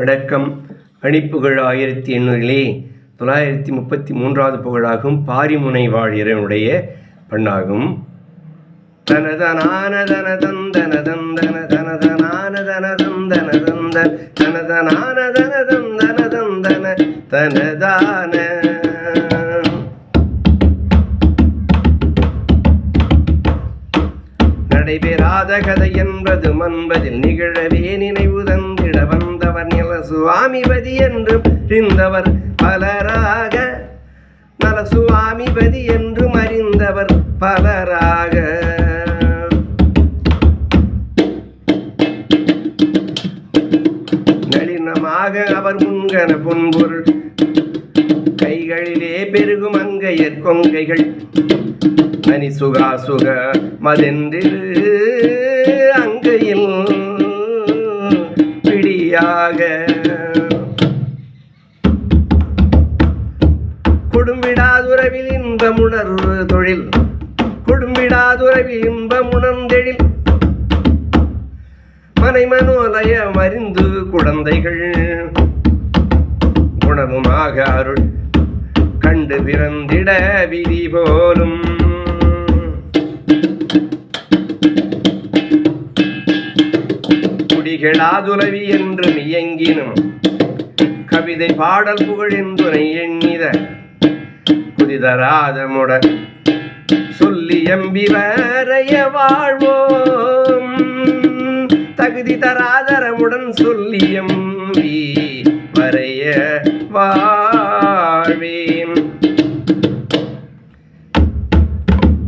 வணக்கம் அணிப்புகழ் ஆயிரத்தி எண்ணூறிலே தொள்ளாயிரத்தி முப்பத்தி மூன்றாவது புகழாகும் பாரிமுனை வாழ்கிறனுடைய பண்ணாகும். தனதனான தனதந்தன தந்தன தனதனான தனதந்தன தந்த தனதனான தனதந்தன தந்தன தனதான. நடைபெறாத கதை என்பது மன்பதில் நிகழவே நினைவுதன். வந்தவர் நில சுவாமிபதி என்றும் அறிந்தவர் பலராக. நல சுவாமிபதி என்றும் அறிந்தவர் பலராக. நளினமாக அவர் முன்கன பொன்பொருள். கைகளிலே பெருகும் அங்கையர் கொங்கைகள். மணி சுகா சுக மதென்றிரு. பிடியாக கொடும்பிடாதுறவில் இன்பமுணர் தொழில். கொடும்பிடாதுறவில் இன்பமுணர்ந்தெழில் மனை மனோலயம் அறிந்து குழந்தைகள். குணமுமாக அருள் கண்டு பிறந்திட விதி போலும். குடிகளாதுலவி என்று இயங்கினும் கவிதை பாடல் புகழென்றுனை எண்ணித புதிதராதமுட சொல்லி எம்பி வரைய வாழ்வோம் தகுதி தராதரமுடன் சொல்லி எம்பி வரைய வாழ்வேன்.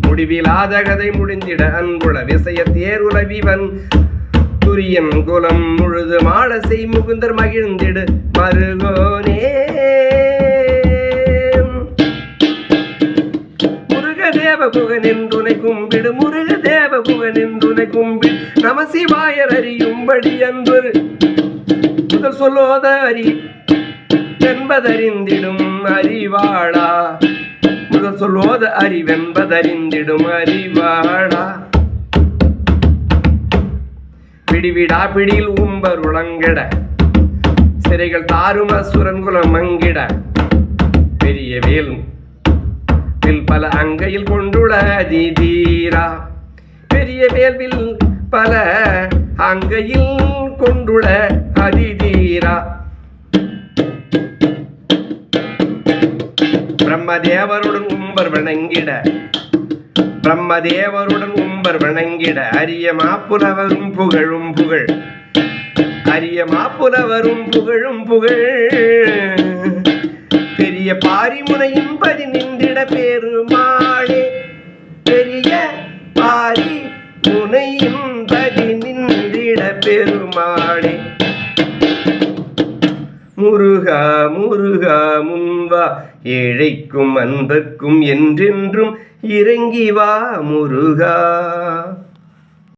முடிவிலாத கதை முடிந்திட அன்புள விசய தேருலவிவன் துரியன் குலம் முழுது மாலசை முகுந்தர் மகிழ்ந்திடு. மருகோனே. முருகதேவ குகன் கும்பிடு முருகதேவ குகன் என்றுனை கும்பிடு. நம சிவாயர் அறியும்படி அன்பு முதல் சொல்லோத அறி என்பதறிந்திடும் அறிவாளா? முதல் சொல்லோத அறிவென்பதறிந்திடும் அறிவாளா? பிடிவிடா பிடியில் உம்பர் உளங்கிட சிறைகள் தாரும் அசுரன் குலம் மங்கிட. பெரிய வேல் வில் பல அங்கையில் கொண்டுள்ள தீரா பெரிய வேல்வில் பல அங்கையில் கொண்டுள்ள அதிதீரா. பிரம்மதேவருடன் உம்பர் வணங்கிட. பிரம்மதேவருடன் உம்பர் வணங்கிட அரிய மாப்புலவரும் புகழும் புகழ். அரிய மாப்புலவரும் புகழும் புகழ். பெரிய பாரிமுனையின் பதி நின்றிட பெருமாளே. பெரிய பாரி முனையின் பதி நின்றிட பெருமாளே. முருகா முருகா முன்வா ஏழைக்கும் அன்பர்க்கும் என்றென்றும் இறங்கி வா முருகா.